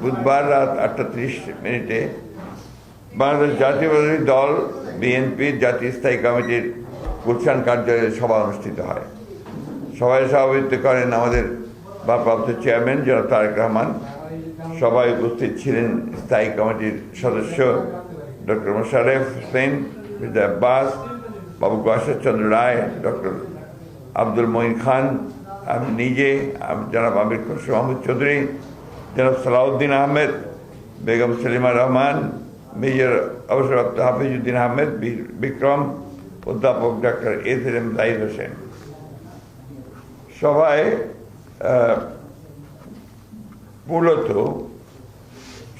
বুধবার রাত আটটা ত্রিশ মিনিটে বাংলাদেশ জাতীয়বাদী দল বিএনপির জাতীয় স্থায়ী কমিটির গুলশান কার্যালয়ে সভা অনুষ্ঠিত হয়। সভায় সভাপতিত্ব করেন আমাদের ভারপ্রাপ্ত চেয়ারম্যান জনাব তারেক রহমান। সবাই উপস্থিত ছিলেন স্থায়ী কমিটির সদস্য ডক্টর মোশারেফ হোসেন, মির্জা আব্বাস, বাবু চন্দ্র রায়, ডক্টর আব্দুল মঈন খান, আমি নিজে জনাব আমির মাহমুদ চৌধুরী জনাব সালাউদ্দিন আহমেদ, বেগম সেলিমা রহমান, মেজর অবসরপ্রাপ্ত হাফিজুদ্দিন আহমেদ বিক্রম, অধ্যাপক doctor S M Zahid Hossain. সভায় মূলত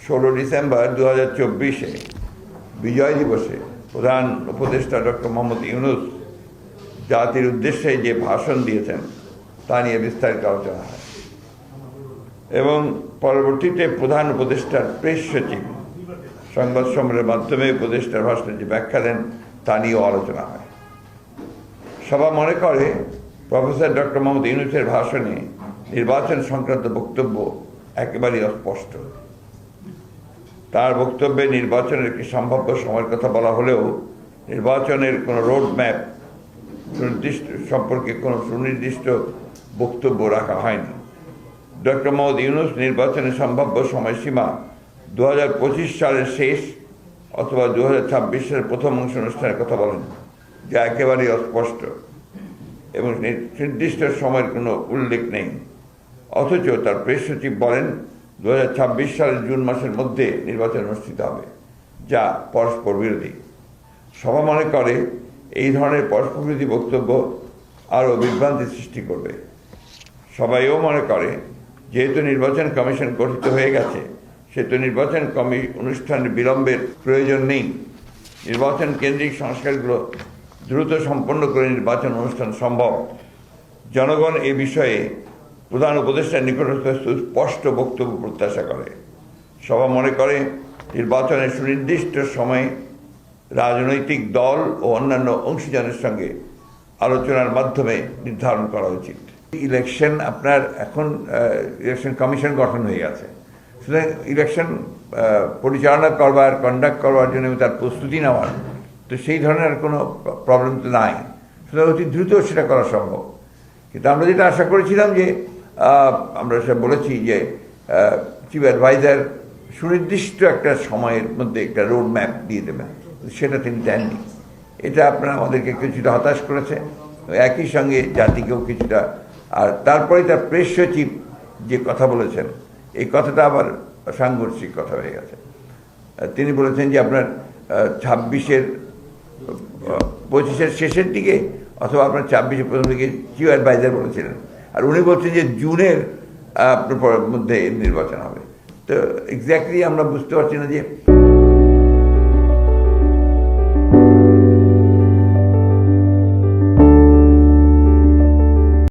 ষোলো ডিসেম্বর দু হাজার চব্বিশে বিজয় দিবসে প্রধান উপদেষ্টা ডক্টর মোহাম্মদ ইউনুস জাতির উদ্দেশ্যে যে ভাষণ দিয়েছেন, তা নিয়ে বিস্তারিত আলোচনা হয়। এবং পরবর্তীতে প্রধান উপদেষ্টার প্রেস সচিব, সংবাদ সম্মেলনের মাধ্যমে উপদেষ্টার ভাষণে যে ব্যাখ্যা দেন, তা নিয়েও আলোচনা হয়। সভা মনে করে, প্রফেসর ডক্টর মোহাম্মদ ইউনুসের ভাষণে নির্বাচন সংক্রান্ত বক্তব্য একেবারেই অস্পষ্ট। তার বক্তব্যে নির্বাচনের একটি সম্ভাব্য সময়ের কথা বলা হলেও, নির্বাচনের কোনো রোড ম্যাপ সুনির্দিষ্ট, সম্পর্কে কোনো সুনির্দিষ্ট বক্তব্য রাখা হয়নি। ডক্টর মোহাম্মদ ইউনুস নির্বাচনের সম্ভাব্য সময়সীমা দু হাজার পঁচিশ সালের শেষ অথবা দু হাজার ছাব্বিশ সালের প্রথম অংশ অনুষ্ঠানের কথা বলেন, যা একেবারেই অস্পষ্ট এবং নির্দিষ্ট সময়ের কোনো উল্লেখ নেই। অথচ তার প্রেস সচিব বলেন দু হাজার ছাব্বিশ সালের জুন মাসের মধ্যে নির্বাচন অনুষ্ঠিত হবে, যা পরস্পর বিরোধী। সভা মনে করে, এই ধরনের পরস্পর বিরোধী বক্তব্য আরও বিভ্রান্তি সৃষ্টি করবে। সবাইও মনে করে যেহেতু নির্বাচন কমিশন গঠিত হয়ে গেছে, সেহেতু নির্বাচন কমি অনুষ্ঠানের বিলম্বের প্রয়োজন নেই। নির্বাচন কেন্দ্রিক সংস্কারগুলো দ্রুত সম্পন্ন করে নির্বাচন অনুষ্ঠান সম্ভব। জনগণ এ বিষয়ে প্রধান উপদেষ্টার নিকটস্থ সুস্পষ্ট বক্তব্য প্রত্যাশা করে। সভা মনে করে, নির্বাচনের সুনির্দিষ্ট সময়ে রাজনৈতিক দল ও অন্যান্য অংশীদারের সঙ্গে আলোচনার মাধ্যমে নির্ধারণ করা উচিত। ইলেকশন আপনার এখন ইলেকশন কমিশন গঠন হয়ে গেছে। সুতরাং ইলেকশন পরিচালনা করবার কন্ডাক্ট করবার জন্য তার প্রস্তুতি নেওয়ার, তো সেই ধরনের কোনো প্রবলেম তো নাই। সুতরাং অতি দ্রুত সেটা করা সম্ভব। কিন্তু আমরা যেটা আশা করেছিলাম যে আমরা সব বলেছি যে চিফ অ্যাডভাইজার সুনির্দিষ্ট একটা সময়ের মধ্যে একটা রোড ম্যাপ দিয়ে দেবেন। সেটা তিনি দেননি। এটা আপনারা আমাদেরকে কিছুটা হতাশ করেছে। একই সঙ্গে জাতিকেও কিছুটা আর তারপরে তার প্রেস সচিব যে কথা বলেছেন, এই কথাটা আবার সাংঘর্ষিক কথা হয়ে গেছে। তিনি বলেছেন যে আপনার ছাব্বিশের পঁচিশের শেষের দিকে অথবা আপনার ছাব্বিশের প্রথম দিকে চিফ অ্যাডভাইজার বলেছিলেন। আর উনি বলছেন যে জুনের আপনার মধ্যে নির্বাচন হবে। তো এক্স্যাক্টলি আমরা বুঝতে পারছি না যে